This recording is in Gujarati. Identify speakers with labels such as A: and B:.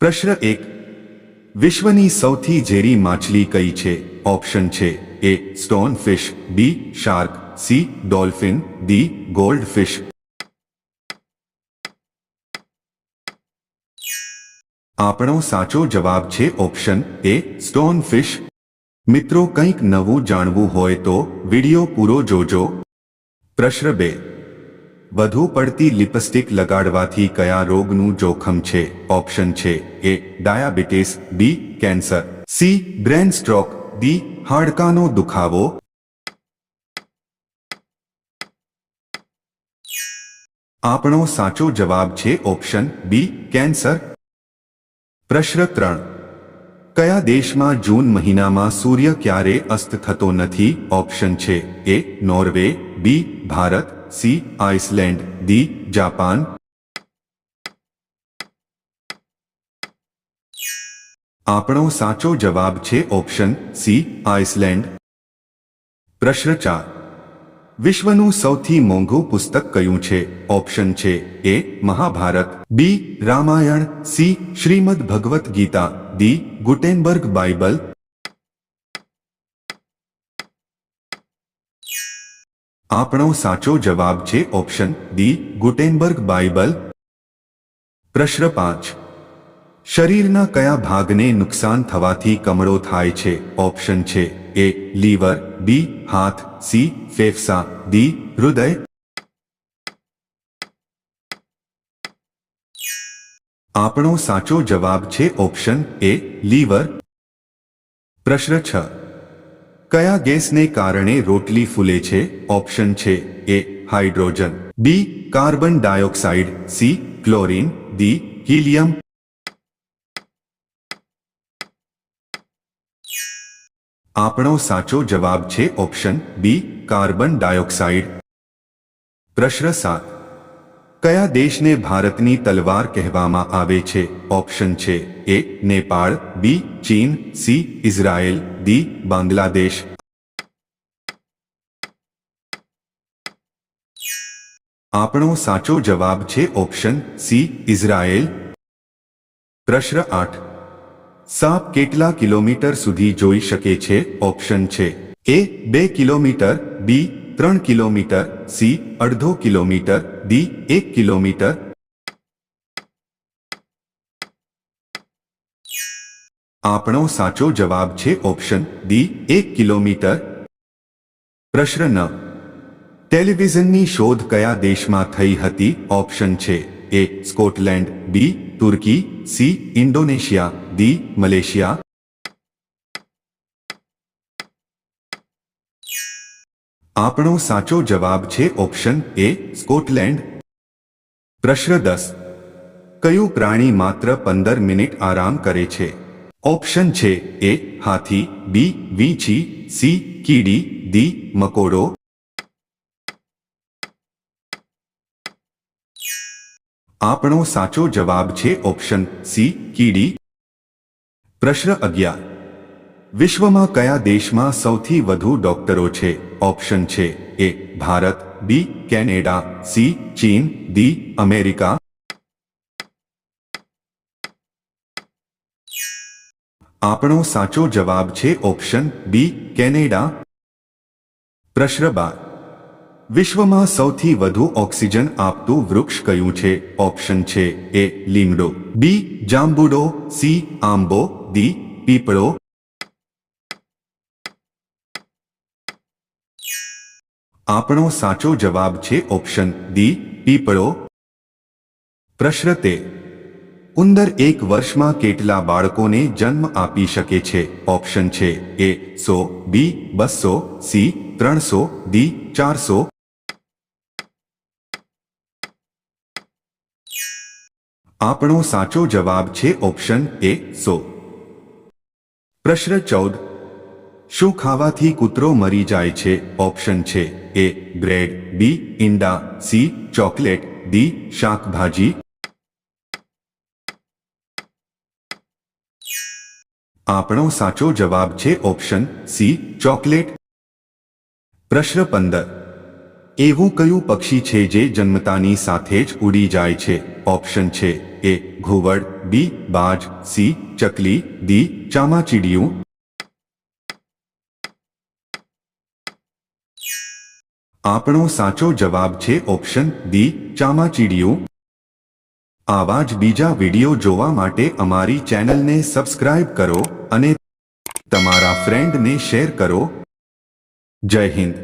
A: પ્રશ્ન એક. વિશ્વની સૌથી ઝેરી માછલી કઈ છે? ઓપ્શન છે A stone fish B shark, C dolphin, D gold fish આપણો સાચો જવાબ છે ઓપ્શન એ સ્ટોન ફિશ મિત્રો કંઈક નવું જાણવું હોય તો વિડિયો પૂરો જોજો. પ્રશ્ન બે. વધુ પડતી લિપસ્ટિક લગાડવાથી કયા રોગનું જોખમ છે? ઓપ્શન છે A, diabetes, B, cancer, C, brain stroke, D, હાડકાનો દુખાવો. આપણો સાચો જવાબ છે ઓપ્શન બી, કેન્સર. પ્રશ્ન ત્રણ. કયા દેશમાં જૂન મહિનામાં સૂર્ય ક્યારે અસ્ત થતો નથી? ઓપ્શન છે A, Norway, B, Bharat. C Iceland D Japan આપણો સાચો જવાબ છે ઓપ્શન સી આઇસલેન્ડ પ્રશ્ન ચાર વિશ્વનું સૌથી મોંઘું પુસ્તક કયું છે ઓપ્શન છે A Mahabharata B Ramayana C Shrimad Bhagavad Gita D Gutenberg Bible આપણો સાચો જવાબ છે ઓપ્શન ડી ગુટેનબર્ગ બાઇબલ. પ્રશ્ન પાંચ. શરીરના કયા ભાગને નુકસાન થવાથી કમળો થાય છે? ઓપ્શન છે એ, લીવર, બી, હાથ, સી, ફેફસા, ડી, હૃદય. આપણો સાચો જવાબ છે ઓપ્શન એ, લીવર. પ્રશ્ન છ. કયા ગેસને કારણે રોટલી ફૂલે છે? ઓપ્શન છે A hydrogen, B carbon dioxide, C chlorine, D helium. આપણો સાચો જવાબ છે ઓપ્શન બી કાર્બન ડાયોક્સાઇડ. પ્રશ્ન સાત. કયા દેશને ભારતની તલવાર કહેવામાં આવે છે? ઓપ્શન છે એ, નેપાળ, બી, ચીન, સી, ઇઝરાયેલ, ડી, બાંગ્લાદેશ. આપણો સાચો જવાબ છે ઓપ્શન સી, ઇઝરાયેલ. પ્રશ્ન આઠ. સાપ કેટલા કિલોમીટર સુધી જોઈ શકે છે? ઓપ્શન છે એ, બે કિલોમીટર, બી ત્રણ કિલોમીટર સી અડધો કિલોમીટર ડી એક કિલોમીટર આપણો સાચો જવાબ છે ઓપ્શન ડી એક કિલોમીટર પ્રશ્ન નવ ટેલિવિઝનની શોધ કયા દેશમાં થઈ હતી ઓપ્શન છે A Scotland B Turkey C Indonesia D Malaysia આપણો સાચો જવાબ છે ઓપ્શન એ સ્કોટલેન્ડ. પ્રશ્ન દસ. કયું પ્રાણી માત્ર પંદર મિનિટ આરામ કરે છે? ઓપ્શન છે એ હાથી, બી વીંછી, સી કીડી, ડી મકોડો. આપણો સાચો જવાબ છે ઓપ્શન સી કીડી. પ્રશ્ન અગિયાર. વિશ્વમાં કયા દેશમાં સૌથી વધુ ડોક્ટરો છે? ઓપ્શન છે A, Bharat, B, Canada, C, ચીન, ડી, અમેરિકા. આપણો સાચો જવાબ છે ઓપ્શન બી, કેનેડા. પ્રશ્ન બાર. વિશ્વમાં સૌથી વધુ ઓક્સિજન આપતું વૃક્ષ કયું છે? ઓપ્શન છે એ, લીમડો, બી, જાંબુડો, સી, આંબો, ડી, પીપળો. આપણો સાચો જવાબ છે ઓપ્શન ડી, પીપળો. પ્રશ્ન તે, ઉંદર એક વર્ષમાં કેટલા બાળકોને જન્મ આપી શકે છે? ઓપ્શન છે એ, સો, બી, બસો, સી, ત્રણસો, ડી, ચારસો. આપણો સાચો જવાબ છે ઓપ્શન એ, સો. પ્રશ્ન ચૌદ શું ખાવાથી કૂતરો મરી જાય છે? ઓપ્શન છે એ, બ્રેડ, બી, ઈંડા, સી, ચોકલેટ, ડી, શાકભાજી. આપણો સાચો જવાબ છે ઓપ્શન સી, ચોકલેટ. પ્રશ્ન પંદર. એવું કયું પક્ષી છે જે જન્મતાની સાથે જ ઉડી જાય છે? ઓપ્શન છે એ, ઘુવડ, બી, બાજ, સી, ચકલી, ડી, ચામાચીડિયું. આપણો સાચો જવાબ છે ઓપ્શન ડી ચામાચીડિયું. આવા જ બીજા વીડિયો જોવા માટે અમારી ચેનલને સબસ્ક્રાઇબ કરો અને તમારા ફ્રેન્ડને શેર કરો. જય હિન્દ.